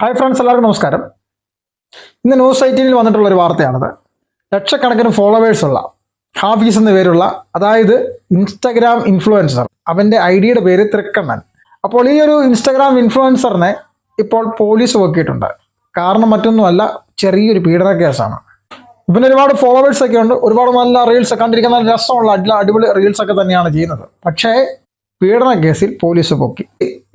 Hi friends എല്ലാവർക്കും നമസ്കാരം. ഇന്ന് ന്യൂസ് എയ്റ്റീനിൽ വന്നിട്ടുള്ള ഒരു വാർത്തയാണത്. ലക്ഷക്കണക്കിന് ഫോളോവേഴ്സ് ഉള്ള ഹാഫീസ് എന്ന പേരുള്ള അതായത് ഇൻസ്റ്റഗ്രാം ഇൻഫ്ലുവൻസർ അവന്റെ ഐ ഡിയുടെ പേര് തൃക്കണ്ണൻ അപ്പോൾ ഈ ഒരു ഇൻസ്റ്റഗ്രാം ഇൻഫ്ലുവൻസറിനെ ഇപ്പോൾ പോലീസ് നോക്കിയിട്ടുണ്ട് കാരണം മറ്റൊന്നുമല്ല ചെറിയൊരു പീഡന കേസാണ്. ഇവന് ഒരുപാട് ഫോളോവേഴ്സ് ഒക്കെ ഉണ്ട് ഒരുപാട് നല്ല റീൽസ് കണ്ടിരിക്കുന്ന രസമുള്ള അടിപൊളി റീൽസ് ഒക്കെ തന്നെയാണ് ചെയ്യുന്നത്. പക്ഷേ പീഡന കേസിൽ പോലീസ് പൊക്കി.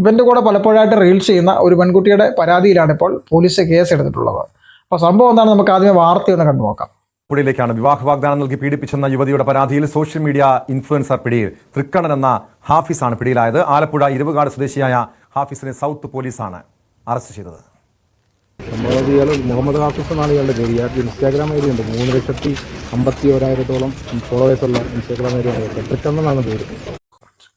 ഇവന്റെ കൂടെ പലപ്പോഴായിട്ട് റീൽസ് ചെയ്യുന്ന ഒരു പെൺകുട്ടിയുടെ പരാതിയിലാണ് ഇപ്പോൾ പോലീസ് കേസ് എടുത്തിട്ടുള്ളത്. അപ്പോൾ സംഭവം എന്താണ് നമുക്ക് ആദ്യമേ വാർത്തയൊന്ന് കണ്ടു നോക്കാം. പുഴയിലേക്കാണ് വിവാഹ വാഗ്ദാനം നൽകി പീഡിപ്പിച്ചെന്ന യുവതിയുടെ പരാതിയിൽ സോഷ്യൽ മീഡിയ ഇൻഫ്ലുവൻസർ പിടിയിൽ തൃക്കണ്ണൻ എന്ന ഹാഫിസാണ് പിടിയിലായത്. ആലപ്പുഴ ഇരുവുകാട് സ്വദേശിയായ ഹാഫിസിനെ സൗത്ത് പോലീസാണ് അറസ്റ്റ് ചെയ്തത്. മുഹമ്മദ് ഹാഫിസ് എന്നാണ് ഇയാളുടെ പേര്. ഇയാൾക്ക് ഇൻസ്റ്റാഗ്രാം ഐ ഡി ഉണ്ട്. മൂന്ന് ലക്ഷത്തി അമ്പത്തി ഒരായിരത്തോളം ഫോളോവേഴ്സ് ഉള്ള ഇൻസ്റ്റാഗ്രാം ഐ ഡി എന്നാണ് പേര്.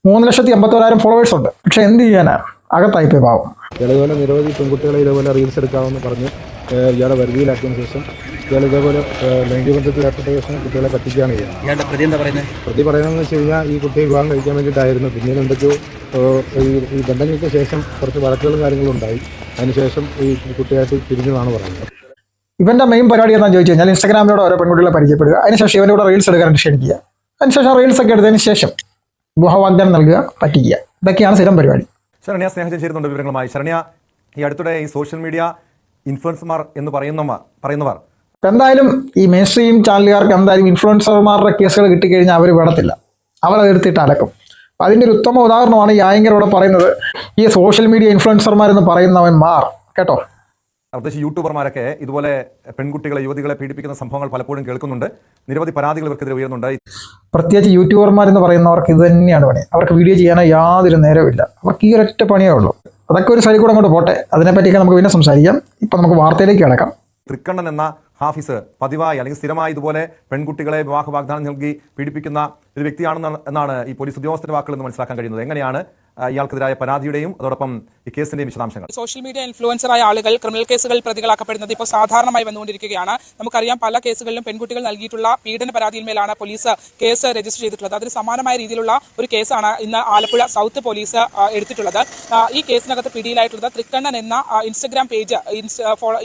മൂന്ന് ലക്ഷത്തി എൺപത്തോരായിരം ഫോളോവേഴ്സ് ഉണ്ട്. പക്ഷെ എന്ത് ചെയ്യാനാ? അകത്തായിപ്പോയി പാവം. ഇതേപോലെ നിരവധി പെൺകുട്ടികളെ ഇതേപോലെ റീൽസ് എടുക്കാമെന്ന് പറഞ്ഞ് ഇയാളെ വരുതിയിലാക്കിയതിനു ശേഷം ഇയാൾ ഇതേപോലെ ലൈംഗിക ബന്ധത്തിൽ ഏർപ്പെട്ട ശേഷം കുട്ടികളെ പറ്റിക്കുകയാണ് ചെയ്യുന്നത്. ഇയാളുടെ പ്രതി എന്താ പറയുന്നത് പ്രതി പറയുന്നതെന്ന് വെച്ച് കഴിഞ്ഞാൽ ഈ കുട്ടിയെ വിവാഹം കഴിക്കാൻ വേണ്ടിയിട്ടായിരുന്നു. പിന്നീട് എന്തൊക്കെയോ ഈ ബന്ധങ്ങൾക്ക് ശേഷം കുറച്ച് വഴക്കുകളും കാര്യങ്ങളും ഉണ്ടായി. അതിനുശേഷം ഈ കുട്ടിയായിട്ട് പിരിഞ്ഞതാണ് പറയുന്നത്. ഇവന്റെ മെയിൻ പരിപാടി എന്താണെന്ന് ചോദിച്ചു കഴിഞ്ഞാൽ ഇൻസ്റ്റാഗ്രാമിലൂടെ ഓരോ പെൺകുട്ടികളെ പരിചയപ്പെടുക. അതിനുശേഷം ഇവന്റെ കൂടെ റീൽസ് എടുക്കാനായിട്ട് ക്ഷണിക്കുക. അതിനുശേഷം റീൽസ് ഒക്കെ എടുത്തതിന് ശേഷം വിവാഹ വാഗ്ദാനം നൽകുക പറ്റിക്കുക. ഇതൊക്കെയാണ് സ്ഥിരം പരിപാടി. ശരണ്യ സ്നേഹജൻ ചേരുന്നുണ്ട് വിവരങ്ങളുമായി. ശരണ്യ ഈ അടുത്തിടെ ഈ സോഷ്യൽ മീഡിയ ഇൻഫ്ലുവൻസർമാർ എന്ന് പറയുന്നവർ പറയുന്നവർ. എന്തായാലും ഈ മെയിൻ സ്ട്രീം ചാനലുകാർക്ക് എന്തായാലും ഇൻഫ്ലുവൻസർമാരുടെ കേസുകൾ കിട്ടിക്കഴിഞ്ഞാൽ അവർ വിടത്തില്ല. അവരത് എടുത്തിട്ട് അലക്കും. അപ്പം അതിന്റെ ഒരു ഉത്തമ ഉദാഹരണമാണ് ഈ ആയങ്കരോട് പറയുന്നത്. ഈ സോഷ്യൽ മീഡിയ ഇൻഫ്ലുവൻസർമാരെന്ന് പറയുന്നവന്മാർ. കേട്ടോ? പ്രത്യേകിച്ച് യൂട്യൂബർമാരൊക്കെ ഇതുപോലെ പെൺകുട്ടികളെ യുവതികളെ പീഡിപ്പിക്കുന്ന സംഭവങ്ങൾ പലപ്പോഴും കേൾക്കുന്നുണ്ട്. നിരവധി പരാതികൾ ഇവർക്കെതിരെ ഉയരുന്നുണ്ട്. പ്രത്യേകിച്ച് യൂട്യൂബർമാരെന്ന് പറയുന്നവർക്ക് ഇത് തന്നെയാണ് പണി. അവർക്ക് വീഡിയോ ചെയ്യാനോ യാതൊരു നേരമില്ല അവർക്ക് ഈ ഒരൊറ്റ പണിയേ ഉള്ളൂ. അതൊക്കെ ഒരു സൈഡിൽ കൂടെ അങ്ങോട്ട് പോട്ടെ. അതിനെപ്പറ്റിയൊക്കെ നമുക്ക് പിന്നെ സംസാരിക്കാം. ഇപ്പം നമുക്ക് വാർത്തയിലേക്ക് കിടക്കാം. തൃക്കണ്ണൻ എന്ന ഹാഫിസ് പതിവായി അല്ലെങ്കിൽ സ്ഥിരമായി ഇതുപോലെ പെൺകുട്ടികളെ വിവാഹ വാഗ്ദാനം നൽകി പീഡിപ്പിക്കുന്ന ഒരു വ്യക്തിയാണെന്നാണ് എന്നാണ് ഈ പോലീസ് ഉദ്യോഗസ്ഥരുടെ വാക്കുകൾ നിന്ന് മനസ്സിലാക്കാൻ കഴിയുന്നത്. എങ്ങനെയാണ് ഇയാൾക്കെതിരായ പരാതിയുടെയും അതോടൊപ്പം ഈ കേസിന്റെയും വിശദാംശങ്ങൾ. സോഷ്യൽ മീഡിയ ഇൻഫ്ലുവൻസറായ ആളുകൾ ക്രിമിനൽ കേസുകൾ പ്രതികളാക്കപ്പെടുന്നത് ഇപ്പോൾ സാധാരണമായി വന്നുകൊണ്ടിരിക്കുകയാണ്. നമുക്കറിയാം പല കേസുകളിലും പെൺകുട്ടികൾ നൽകിയിട്ടുള്ള പീഡന പരാതിയിന്മേലാണ് പോലീസ് കേസ് രജിസ്റ്റർ ചെയ്തിട്ടുള്ളത്. അതിന് സമാനമായ രീതിയിലുള്ള ഒരു കേസാണ് ഇന്ന് ആലപ്പുഴ സൗത്ത് പോലീസ് എടുത്തിട്ടുള്ളത്. ഈ കേസിനകത്ത് പിടിയിലായിട്ടുള്ളത് തൃക്കണ്ണൻ എന്ന ഇൻസ്റ്റഗ്രാം പേജ്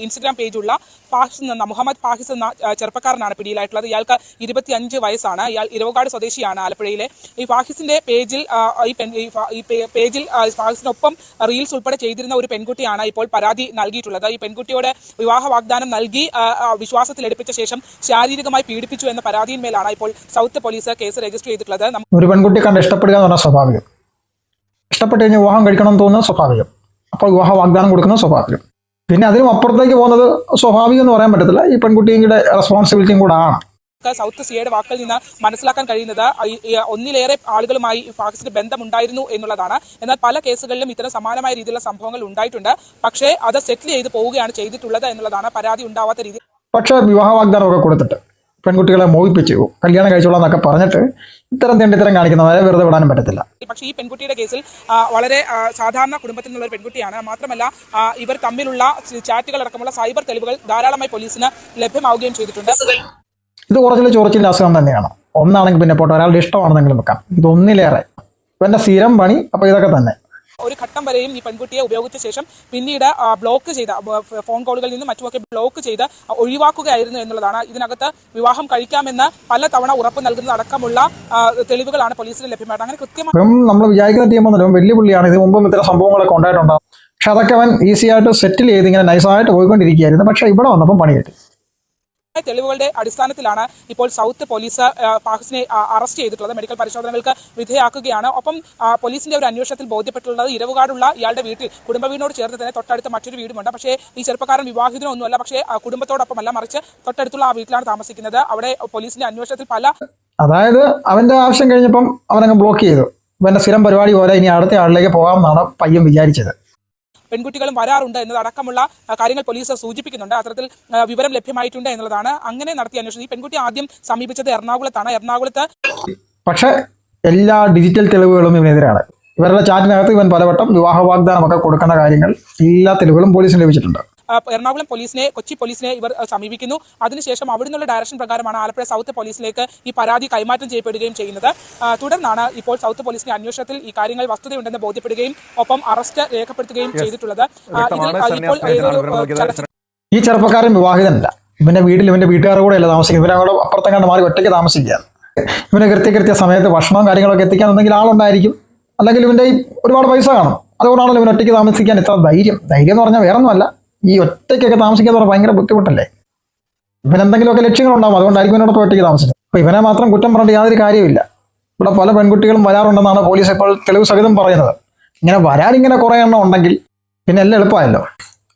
ഇൻസ്റ്റഗ്രാം പേജുള്ള ഫാഹിസ് എന്ന മുഹമ്മദ് ഫാഹിസ് എന്ന ചെറുപ്പക്കാരനാണ് പിടിയിലായിട്ടുള്ളത്. ഇയാൾക്ക് ഇരുപത്തി അഞ്ച് വയസ്സാണ്. ഇയാൾ ഇരവകാട് സ്വദേശിയാണ് ആലപ്പുഴയിലെ. ഈ ഫാഹിസിന്റെ പേജിൽ ഈ പേജിൽ ഫാഹിസിനൊപ്പം റീൽസ് ഉൾപ്പെടെ ചെയ്തിരുന്ന ഒരു പെൺകുട്ടിയാണ് ഇപ്പോൾ പരാതി നൽകിയിട്ടുള്ളത്. ഈ പെൺകുട്ടിയോട് വിവാഹ വാഗ്ദാനം നൽകി എടുപ്പിച്ച ശേഷം ശാരീരികമായി പീഡിപ്പിച്ചു എന്ന പരാതിയിന്മേലാണ് ഇപ്പോൾ സൗത്ത് പോലീസ് കേസ് രജിസ്റ്റർ ചെയ്തിട്ടുള്ളത്. ഒരു പെൺകുട്ടി കണ്ട് ഇഷ്ടപ്പെടുക എന്ന് പറഞ്ഞാൽ സ്വാഭാവികം. ഇഷ്ടപ്പെട്ട് കഴിഞ്ഞ് വിവാഹം കഴിക്കണം എന്ന് തോന്നുന്നത് സ്വാഭാവികം. അപ്പോൾ വിവാഹ വാഗ്ദാനം കൊടുക്കുന്നത് സ്വാഭാവികം. പിന്നെ അതിനും അപ്പുറത്തേക്ക് പോകുന്നത് സ്വാഭാവികം എന്ന് പറയാൻ പറ്റത്തില്ല. ഈ പെൺകുട്ടിയുടെ റെസ്പോൺസിബിലിറ്റിയും കൂടെ ആണ്. സൗത്ത് സിയുടെ വാക്കിൽ നിന്ന് മനസ്സിലാക്കാൻ കഴിയുന്നത് ഒന്നിലേറെ ആളുകളുമായി ഫാക്സിന് ബന്ധമുണ്ടായിരുന്നു എന്നുള്ളതാണ്. എന്നാൽ പല കേസുകളിലും ഇത്തരം സമാനമായ രീതിയിലുള്ള സംഭവങ്ങൾ ഉണ്ടായിട്ടുണ്ട്. പക്ഷേ അത് സെറ്റിൽ ചെയ്ത് പോവുകയാണ് ചെയ്തിട്ടുള്ളത് എന്നുള്ളതാണ് പരാതി ഉണ്ടാവാത്ത രീതി. പക്ഷേ വിവാഹ വാഗ്ദാനമൊക്കെ കൊടുത്തിട്ട് പെൺകുട്ടികളെ മോഹിപ്പിച്ചു. കല്യാണം കഴിച്ചോളാം എന്നൊക്കെ പറഞ്ഞിട്ട് ഇത്തരം തെണ്ടിത്തരം കാണിക്കുന്നവരെ വെറുതെ വിടാനും പറ്റത്തില്ല. പക്ഷേ ഈ പെൺകുട്ടിയുടെ കേസിൽ വളരെ സാധാരണ കുടുംബത്തിൽ നിന്നുള്ള ഒരു പെൺകുട്ടിയാണ്. മാത്രമല്ല ഇവർ തമ്മിലുള്ള ചാറ്റുകൾ അടക്കമുള്ള സൈബർ തെളിവുകൾ ധാരാളമായി പോലീസിന് ലഭ്യമാവുകയും ചെയ്തിട്ടുണ്ട്. ഇത് കുറച്ചിൽ ചൊറച്ചിന്റെ അസുഖം തന്നെയാണ്. ഒന്നാണെങ്കിൽ പിന്നെ പോട്ടെ ഒരാളുടെ ഇഷ്ടമാണെന്നെങ്കിലും വെക്കാം. ഇത് ഒന്നിലേറെ ഇവന്റെ സ്ഥിരം പണി അപ്പോൾ ഇതൊക്കെ തന്നെ. ഒരു ഘട്ടം വരെയും ഈ പെൺകുട്ടിയെ ഉപയോഗിച്ച ശേഷം പിന്നീട് ബ്ലോക്ക് ചെയ്ത ഫോൺ കോളുകളിൽ നിന്നും മറ്റുമൊക്കെ ബ്ലോക്ക് ചെയ്ത് ഒഴിവാക്കുകയായിരുന്നു എന്നുള്ളതാണ്. ഇതിനകത്ത് വിവാഹം കഴിക്കാമെന്ന് പല തവണ ഉറപ്പ് നൽകുന്നത് അടക്കമുള്ള തെളിവുകളാണ് പോലീസിന് ലഭ്യമായിട്ട്. അങ്ങനെ കൃത്യമായി നമ്മൾ വിചാരിക്കുന്ന ടീം ഇവൻ വലിയ പുള്ളിയാണ്. ഇത് മുമ്പും ഇത്തരം സംഭവങ്ങളൊക്കെ ഉണ്ടായിട്ടുണ്ടാവും പക്ഷെ അതൊക്കെ അവൻ ഈസിയായിട്ട് സെറ്റിൽ ചെയ്ത് ഇങ്ങനെ നൈസായിട്ട് പോയിക്കൊണ്ടിരിക്കുകയായിരുന്നു. പക്ഷേ ഇവിടെ വന്നപ്പം പണി കിട്ടി തെളിവുകളുടെ അടിസ്ഥാനത്തിലാണ് ഇപ്പോൾ സൗത്ത് പോലീസ് ഫാഹിസിനെ അറസ്റ്റ് ചെയ്തിട്ടുള്ളത്. മെഡിക്കൽ പരിശോധനകൾക്ക് വിധേയാക്കുകയാണ് ഒപ്പം പോലീസിന്റെ ഒരു അന്വേഷണത്തിൽ ബോധ്യപ്പെട്ടിട്ടുള്ളത് ഇരവുകാടുള്ള ഇയാളുടെ വീട്ടിൽ കുടുംബ വീടിനോട് ചേർന്ന് തന്നെ തൊട്ടടുത്ത മറ്റൊരു വീടുമുണ്ട്. പക്ഷേ ഈ ചെറുപ്പക്കാരൻ വിവാഹിതനൊന്നുമല്ല. പക്ഷേ കുടുംബത്തോടൊപ്പം അല്ല മറിച്ച് തൊട്ടടുത്തുള്ള ആ വീട്ടിലാണ് താമസിക്കുന്നത്. അവിടെ പോലീസിന്റെ അന്വേഷണത്തിൽ പല അതായത് അവന്റെ ആവശ്യം കഴിഞ്ഞപ്പം അവനങ്ങ് ബ്ലോക്ക് ചെയ്തു. ഇവന്റെ സ്ഥിരം പരിപാടി പോലെ ഇനി അടുത്ത ആളിലേക്ക് പോകാമെന്നാണ് പയ്യൻ വിചാരിച്ചത്. പെൺകുട്ടികളും വരാറുണ്ട് എന്നതടക്കമുള്ള കാര്യങ്ങൾ പോലീസ് സൂചിപ്പിക്കുന്നുണ്ട്. അത്തരത്തിൽ വിവരം ലഭ്യമായിട്ടുണ്ട് എന്നുള്ളതാണ് അങ്ങനെ നടത്തിയ അന്വേഷണം. ഈ പെൺകുട്ടി ആദ്യം സമീപിച്ചത് എറണാകുളത്താണ്. എറണാകുളത്ത് പക്ഷേ എല്ലാ ഡിജിറ്റൽ തെളിവുകളും ഇവനെതിരാണ്. ഇവരുടെ ചാറ്റിനകത്ത് ഇവൻ പലവട്ടം വിവാഹ വാഗ്ദാനമൊക്കെ കൊടുക്കുന്ന കാര്യങ്ങൾ എല്ലാ തെളിവുകളും പോലീസിന് ലഭിച്ചിട്ടുണ്ട്. എറണാകുളം പോലീസിനെ കൊച്ചി പോലീസിനെ ഇവർ സമീപിക്കുന്നു. അതിനുശേഷം അവിടെ നിന്നുള്ള ഡയറക്ഷൻ പ്രകാരമാണ് ആലപ്പുഴ സൗത്ത് പോലീസിലേക്ക് ഈ പരാതി കൈമാറ്റം ചെയ്യപ്പെടുകയും ചെയ്യുന്നത്. തുടർന്നാണ് ഇപ്പോൾ സൗത്ത് പോലീസിന്റെ അന്വേഷണത്തിൽ ഈ കാര്യങ്ങൾ വസ്തുതയുണ്ടെന്ന് ബോധ്യപ്പെടുകയും ഒപ്പം അറസ്റ്റ് രേഖപ്പെടുത്തുകയും ചെയ്തിട്ടുള്ളത്. ഈ ചെറുപ്പക്കാരൻ വിവാഹിതനല്ല. ഇവന്റെ വീട്ടിൽ ഇവന്റെ വീട്ടുകാരുടെ കൂടെ അല്ല താമസിക്കുന്നത് ഇവരവിടെ അപ്പുറത്തെ അപ്പുറത്തെങ്ങാണ്ട് മാറി ഒറ്റയ്ക്ക് താമസിക്കുകയാണ്. ഇവന് കൃത്യ കൃത്യ സമയത്ത് ഭക്ഷണവും കാര്യങ്ങളൊക്കെ എത്തിക്കാന്നുണ്ടെങ്കിൽ ആളുണ്ടായിരിക്കും. അല്ലെങ്കിൽ ഇവന്റെ ഈ ഒരുപാട് പൈസ കാണും. അതുകൊണ്ടാണല്ലോ ഇവൻ ഒറ്റയ്ക്ക് താമസിക്കാൻ ഇത്ര ധൈര്യം. ധൈര്യം എന്ന് പറഞ്ഞാൽ വേറെ ഒന്നുമല്ല ഈ ഒറ്റയ്ക്കൊക്കെ താമസിക്കാന്ന് പറഞ്ഞാൽ ഭയങ്കര ബുദ്ധിമുട്ടല്ലേ? ഇവൻ എന്തെങ്കിലുമൊക്കെ ലക്ഷ്യങ്ങളുണ്ടാവും. അതുകൊണ്ടായിരിക്കും ഇവനോടൊപ്പം ഒറ്റയ്ക്ക് താമസിച്ചത്. അപ്പൊ ഇവനെ മാത്രം കുറ്റം പറഞ്ഞിട്ട് യാതൊരു കാര്യമില്ല ഇവിടെ പല പെൺകുട്ടികളും വരാറുണ്ടെന്നാണ് പോലീസ് ഇപ്പോൾ തെളിവ് സഹിതം പറയുന്നത്. ഇങ്ങനെ വരാനിങ്ങനെ കുറേ എണ്ണം ഉണ്ടെങ്കിൽ പിന്നെ എല്ലാം എളുപ്പമായല്ലോ.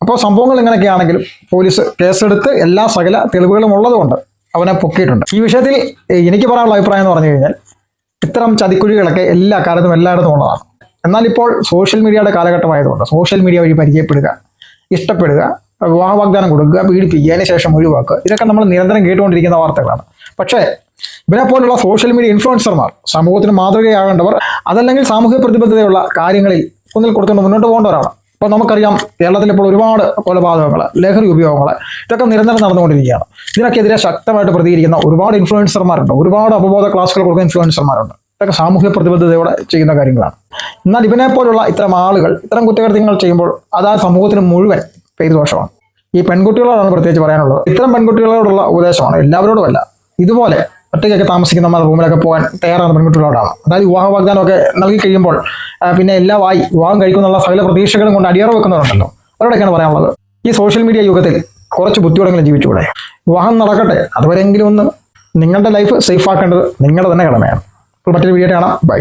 അപ്പോൾ സംഭവങ്ങൾ ഇങ്ങനെയൊക്കെ ആണെങ്കിലും പോലീസ് കേസെടുത്ത് എല്ലാ സകല തെളിവുകളും ഉള്ളതുകൊണ്ട് അവനെ പൊക്കിയിട്ടുണ്ട്. ഈ വിഷയത്തിൽ എനിക്ക് പറയാനുള്ള അഭിപ്രായം എന്ന് പറഞ്ഞു കഴിഞ്ഞാൽ ഇത്തരം ചതിക്കുഴികളൊക്കെ എല്ലാ കാലത്തും എല്ലായിടത്തും ഉള്ളതാണ്. എന്നാൽ ഇപ്പോൾ സോഷ്യൽ മീഡിയയുടെ കാലഘട്ടമായതുകൊണ്ട് സോഷ്യൽ മീഡിയ വഴി പരിചയപ്പെടുക ഇഷ്ടപ്പെടുക വാഗ്ദാനം കൊടുക്കുക പീഡിപ്പിക്കുക അതിനുശേഷം ഒഴിവാക്കുക. ഇതൊക്കെ നമ്മൾ നിരന്തരം കേട്ടുകൊണ്ടിരിക്കുന്ന വാർത്തകളാണ്. പക്ഷേ ഇവരെ പോലുള്ള സോഷ്യൽ മീഡിയ ഇൻഫ്ലുവൻസർമാർ സമൂഹത്തിന് മാതൃകയാകേണ്ടവർ അതല്ലെങ്കിൽ സാമൂഹിക പ്രതിബദ്ധതയുള്ള കാര്യങ്ങളിൽ ഒന്നിൽ കൊടുത്തുകൊണ്ട് മുന്നോട്ട് പോകേണ്ടവരാണ്. ഇപ്പോൾ നമുക്കറിയാം കേരളത്തിൽ ഇപ്പോൾ ഒരുപാട് കൊലപാതകങ്ങൾ ലഹരി ഉപയോഗങ്ങൾ ഇതൊക്കെ നിരന്തരം നടന്നുകൊണ്ടിരിക്കുകയാണ്. ഇതിനൊക്കെതിരെ ശക്തമായിട്ട് പ്രതികരിക്കുന്ന ഒരുപാട് ഇൻഫ്ലുവൻസർമാരുണ്ട് ഒരുപാട് അപബോധ ക്ലാസ്സുകൾ കൊടുക്കുന്ന ഇൻഫ്ലുവൻസർമാരുണ്ട് ഇതൊക്കെ സാമൂഹ്യ പ്രതിബദ്ധതയോടെ ചെയ്യുന്ന കാര്യങ്ങളാണ്. എന്നാൽ ഇവനെ പോലുള്ള ഇത്തരം ആളുകൾ ഇത്തരം കുറ്റകൃത്യങ്ങൾ ചെയ്യുമ്പോൾ അത് ആ സമൂഹത്തിന് മുഴുവൻ പെയ്തു ദോഷമാണ് ഈ പെൺകുട്ടികളോടാണ് പ്രത്യേകിച്ച് പറയാനുള്ളത്. ഇത്തരം പെൺകുട്ടികളോടുള്ള ഉപദേശമാണ് എല്ലാവരോടുമല്ല. ഇതുപോലെ ഒറ്റയ്ക്കൊക്കെ താമസിക്കുന്ന നമ്മുടെ റൂമിലൊക്കെ പോകാൻ തയ്യാറാണ് പെൺകുട്ടികളോടാണ്. അതായത് വിവാഹ വാഗ്ദാനമൊക്കെ നൽകി കഴിയുമ്പോൾ പിന്നെ എല്ലാ വായി വിവാഹം കഴിക്കുന്നുള്ള സകല പ്രതീക്ഷകളും കൊണ്ട് അടിയറ വെക്കുന്നവരുണ്ടല്ലോ. അവരോടൊക്കെയാണ് പറയാനുള്ളത്. ഈ സോഷ്യൽ മീഡിയ യുഗത്തിൽ കുറച്ച് ബുദ്ധിയോടെങ്കിലും ജീവിച്ചുകൂടെ വിവാഹം നടക്കട്ടെ. അതുവരെങ്കിലും ഒന്ന് നിങ്ങളുടെ ലൈഫ് സേഫ് ആക്കേണ്ടത് നിങ്ങളുടെ തന്നെ കടമയാണ്. മറ്റൊരു വീഡിയോ കാണാം. ബൈ